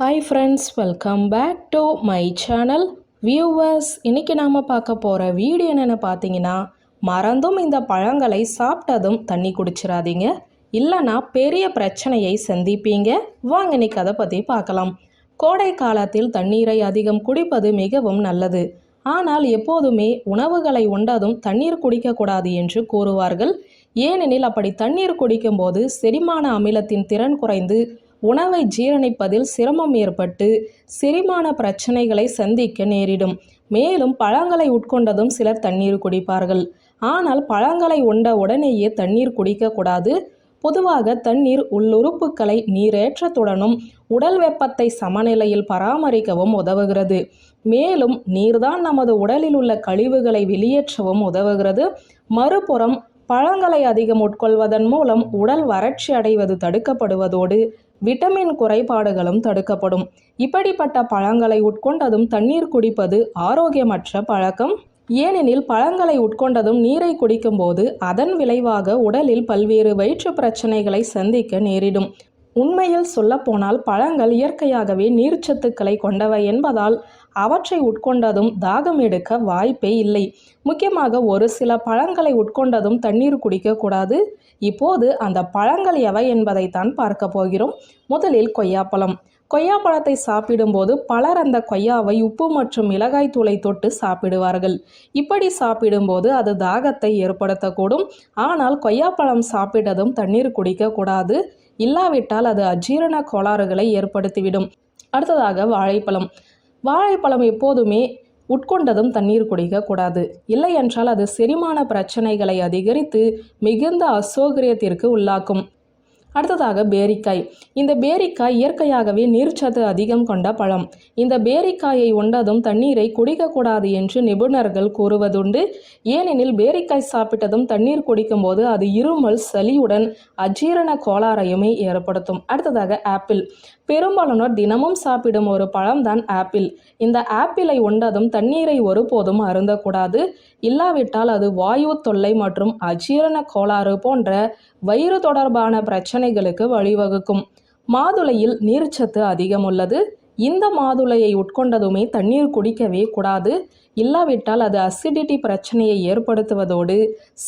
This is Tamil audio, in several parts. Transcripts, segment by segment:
Hi friends welcome back to my channel viewers இன்றைக்கி நாம் பார்க்க போகிற வீடியோ என்னென்னு பார்த்தீங்கன்னா மறந்தும் இந்த பழங்களை சாப்பிட்டதும் தண்ணி குடிச்சிடாதீங்க இல்லைன்னா பெரிய பிரச்சனையை சந்திப்பீங்க. வாங்க இன்னைக்கு அதை பற்றி பார்க்கலாம். கோடை காலத்தில் தண்ணீரை அதிகம் குடிப்பது மிகவும் நல்லது. ஆனால் எப்போதுமே உணவுகளை உண்டதும் தண்ணீர் குடிக்கக்கூடாது என்று கூறுவார்கள். ஏனெனில் அப்படி தண்ணீர் குடிக்கும்போது செரிமான அமிலத்தின் திறன் குறைந்து உணவை ஜீரணிப்பதில் சிரமம் ஏற்பட்டு செரிமான பிரச்சனைகளை சந்திக்க நேரிடும். மேலும் பழங்களை உட்கொண்டதும் சிலர் தண்ணீர் குடிப்பார்கள். ஆனால் பழங்களை உண்ட உடனேயே தண்ணீர் குடிக்கக்கூடாது பொதுவாக தண்ணீர் உள்ளுறுப்புகளை நீரேற்றத்துடனும் உடல் வெப்பத்தை சமநிலையில் பராமரிக்கவும் உதவுகிறது. மேலும் நீர்தான் நமது உடலில் உள்ள கழிவுகளை வெளியேற்றவும் உதவுகிறது. மறுபுறம் பழங்களை அதிகம் உட்கொள்வதன் மூலம் உடல் வறட்சி அடைவது தடுக்கப்படுவதோடு விட்டமின் குறைபாடுகளும் தடுக்கப்படும். இப்படிப்பட்ட பழங்களை உட்கொண்டதும் தண்ணீர் குடிப்பது ஆரோக்கியமற்ற பழக்கம். ஏனெனில் பழங்களை உட்கொண்டதும் நீரை குடிக்கும்போது அதன் விளைவாக உடலில் பல்வேறு வயிற்று பிரச்சனைகளை சந்திக்க நேரிடும். உண்மையில் சொல்லப்போனால் பழங்கள் இயற்கையாகவே நீர்ச்சத்துக்களை கொண்டவை என்பதால் அவற்றை உட்கொண்டதும் தாகம் எடுக்க வாய்ப்பே இல்லை. முக்கியமாக ஒரு சில பழங்களை உட்கொண்டதும் தண்ணீர் குடிக்கக்கூடாது இப்போது அந்த பழங்கள் எவை என்பதைத்தான் பார்க்க போகிறோம். முதலில் கொய்யாப்பழம். கொய்யாப்பழத்தை சாப்பிடும்போது பலர் அந்த கொய்யாவை உப்பு மற்றும் மிளகாய் தூளை தொட்டு சாப்பிடுவார்கள். இப்படி சாப்பிடும்போது அது தாகத்தை ஏற்படுத்தக்கூடும். ஆனால் கொய்யாப்பழம் சாப்பிட்டதும் தண்ணீர் குடிக்கக்கூடாது இல்லாவிட்டால் அது அஜீரண கோளாறுகளை ஏற்படுத்திவிடும். அடுத்ததாக வாழைப்பழம். வாழைப்பழம் எப்போதுமே உட்கொண்டதும் தண்ணீர் குடிக்கக்கூடாது இல்லை என்றால் அது செரிமான பிரச்சனைகளை அதிகரித்து மிகுந்த அசௌகரியத்திற்கு உள்ளாக்கும். அடுத்ததாக பேரிக்காய். இந்த பேரிக்காய் இயற்கையாகவே நீர்ச்சத்து அதிகம் கொண்ட பழம். இந்த பேரிக்காயை உண்டதும் தண்ணீரை குடிக்கக்கூடாது என்று நிபுணர்கள் கூறுவதுண்டு. ஏனெனில் பேரிக்காய் சாப்பிட்டதும் தண்ணீர் குடிக்கும்போது அது இருமல் சளியுடன் அஜீரண கோளாறையுமே ஏற்படுத்தும். அடுத்ததாக ஆப்பிள். பெரும்பாலானோர் தினமும் சாப்பிடும் ஒரு பழம்தான் ஆப்பிள். இந்த ஆப்பிளை உண்டதும் தண்ணீரை ஒருபோதும் அருந்தக்கூடாது. இல்லாவிட்டால் அது வாயு தொல்லை மற்றும் அஜீரண கோளாறு போன்ற வயிறு தொடர்பான பிரச்சனை பிரச்சனைகளுக்கு வழிவகுக்கும். மாதுளையில் நீர்ச்சத்து அதிகம் உள்ளது இந்த மாதுளையை உட்கொண்டதுமே தண்ணீர் குடிக்கவே கூடாது. இல்லாவிட்டால் அது அசிடிட்டி பிரச்சனையை ஏற்படுத்துவதோடு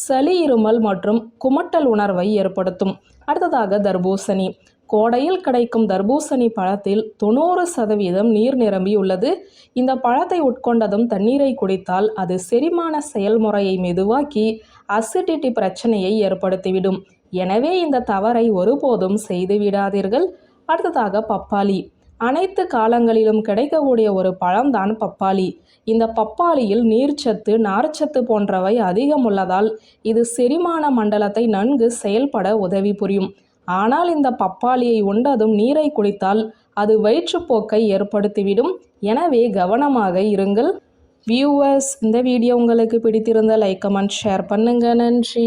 சளி இருமல் மற்றும் குமட்டல் உணர்வை ஏற்படுத்தும். அடுத்ததாக தர்பூசணி. கோடையில் கிடைக்கும் தர்பூசணி பழத்தில் தொண்ணூறு சதவீதம் நீர் நிரம்பியுள்ளது இந்த பழத்தை உட்கொண்டதும் தண்ணீரை குடித்தால் அது செரிமான செயல்முறையை மெதுவாக்கி அசிடிட்டி பிரச்சனையை ஏற்படுத்திவிடும். எனவே இந்த தவறை ஒருபோதும் செய்து விடாதீர்கள். அடுத்ததாக பப்பாளி. அனைத்து காலங்களிலும் கிடைக்கக்கூடிய ஒரு பழம்தான் பப்பாளி. இந்த பப்பாளியில் நீர்ச்சத்து நார்ச்சத்து போன்றவை அதிகம் உள்ளதால் இது செரிமான மண்டலத்தை நன்கு செயல்பட உதவி புரியும். ஆனால் இந்த பப்பாளியை உண்டதும் நீரை குடித்தால் அது வயிற்றுப்போக்கை ஏற்படுத்திவிடும். எனவே கவனமாக இருங்கள். வியூவர்ஸ் இந்த வீடியோ உங்களுக்கு பிடித்திருந்த லைக் கமெண்ட் ஷேர் பண்ணுங்கள் நன்றி.